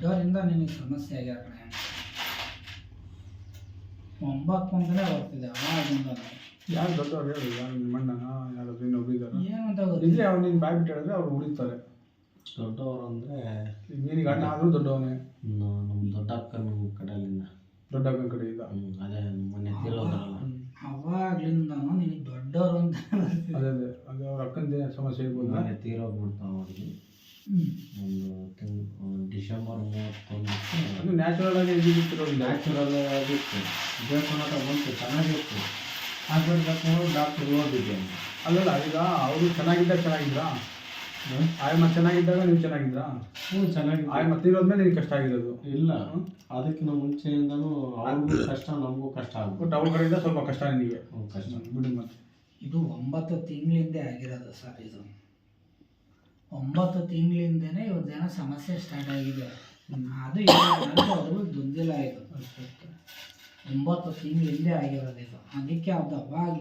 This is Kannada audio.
ದೊಡ್ಡವರಿಂದ ನಿನಗೆ ಸಮಸ್ಯೆ ಆಗ್ಯಾರ ಕಣೆ. ಒಂಬತ್ತು ಅಂತಲೇ ಬರ್ತಿದೆ ಅವಾಗಿಂದ ಯಾರು ದೊಡ್ಡವ್ರು ಹೇಳಿ ಯಾರು ನಿಮ್ಮ ಅಣ್ಣನ ಯಾರಾದ್ರು ಇನ್ನೊಬ್ರು ಇದ್ದಾರೆ ಏನಂತ ಇದ್ರೆ ಗೊತ್ತಿಲ್ಲ ಅವ್ರು ನೀನು ಬಾಯ್ ಬಿಟ್ಟು ಹೇಳಿದ್ರೆ ಅವ್ರು ಉಳಿತಾರೆ. ದೊಡ್ಡವರು ಅಂದರೆ ನಿನಗೆ ಅಣ್ಣ ಆದರೂ ದೊಡ್ಡವನೇ? ನಮ್ಮ ದೊಡ್ಡ ಅಕ್ಕನ ಕಡೆಯಲ್ಲಿಂದ ದೊಡ್ಡ ಅಕ್ಕನ ಕಡೆಯಿಂದ ಅದೇ ಮೊನ್ನೆ ತೀರೋದ್ರಲ್ಲ ಅವಾಗ್ಲಿಂದನೂ ನಿನಗೆ ದೊಡ್ಡವರು ಅಂತ ಬರ್ತಿದೆ. ಅದೇ ಅದೇ. ಅವ್ರ ಅಕ್ಕಂದೇ ಸಮಸ್ಯೆ ಇರ್ಬೋದು. ತೀರೋಗ್ಬಿಡ್ತಾವ ಅವ್ರಿಗೆ. ಒಂದು ತಿಂಗ್ ಡಿಸೆಂಬರ್ ಮೂವತ್ತೊಂದು ಅದು ನ್ಯಾಚುರಲ್ ಆಗಿ ಇದ್ದಿರೋದಿಲ್ಲ ನ್ಯಾಚುರಲ್ ಆಗಿತ್ತು ದೇವಸ್ಥಾನ ಬಂತು ಚೆನ್ನಾಗಿತ್ತು ಹಾಸ್ಪಿಟ್ಲ್ ಡಾಕ್ಟರ್ ಓದಿದ್ದೆ. ಅಲ್ಲಲ್ಲ ಈಗ ಅವರು ಚೆನ್ನಾಗಿದ್ದಾಗ ಚೆನ್ನಾಗಿದ್ರಾ? ಆಯಮ್ಮ ಚೆನ್ನಾಗಿದ್ದಾಗ ನೀವು ಚೆನ್ನಾಗಿದ್ರಾ? ಹ್ಞೂ ಚೆನ್ನಾಗಿ ಆಯಮ್ಮ ತೀರೋದ್ಮೇಲೆ ನೀವು ಕಷ್ಟ ಆಗಿರೋದು. ಇಲ್ಲ. ಅದಕ್ಕಿಂತ ಮುಂಚೆಯಿಂದನೂ ಅವ್ರಿಗೂ ಕಷ್ಟ ನಮಗೂ ಕಷ್ಟ ಆಗುತ್ತೆ. ಬಟ್ ಅವ್ರ ಕಡೆಯಿಂದ ಸ್ವಲ್ಪ ಕಷ್ಟ ನಿಮಗೆ ಕಷ್ಟ. ಬಿಡಿ ಮತ್ತೆ. ಇದು ಒಂಬತ್ತು ತಿಂಗಳಿಂದ ಆಗಿರೋದು ಸರ್ ಇದು. ಒಂಬತ್ತು ತಿಂಗಳಿಂದನೇ ಇವ್ರದ್ದೇನೋ ಸಮಸ್ಯೆ ಸ್ಟಾರ್ಟ್ ಆಗಿದೆ. ಅದು ಅವ್ರಿಗೂ ದುಡ್ಡಿಲ್ಲ ಇದು. ಒಂಬತ್ತು ತಿಂಗಳ ಹಿಂದೆ ಆಗಿರೋದು ಇದು. ಅದಕ್ಕೆ ಅದು ಅವಾಗ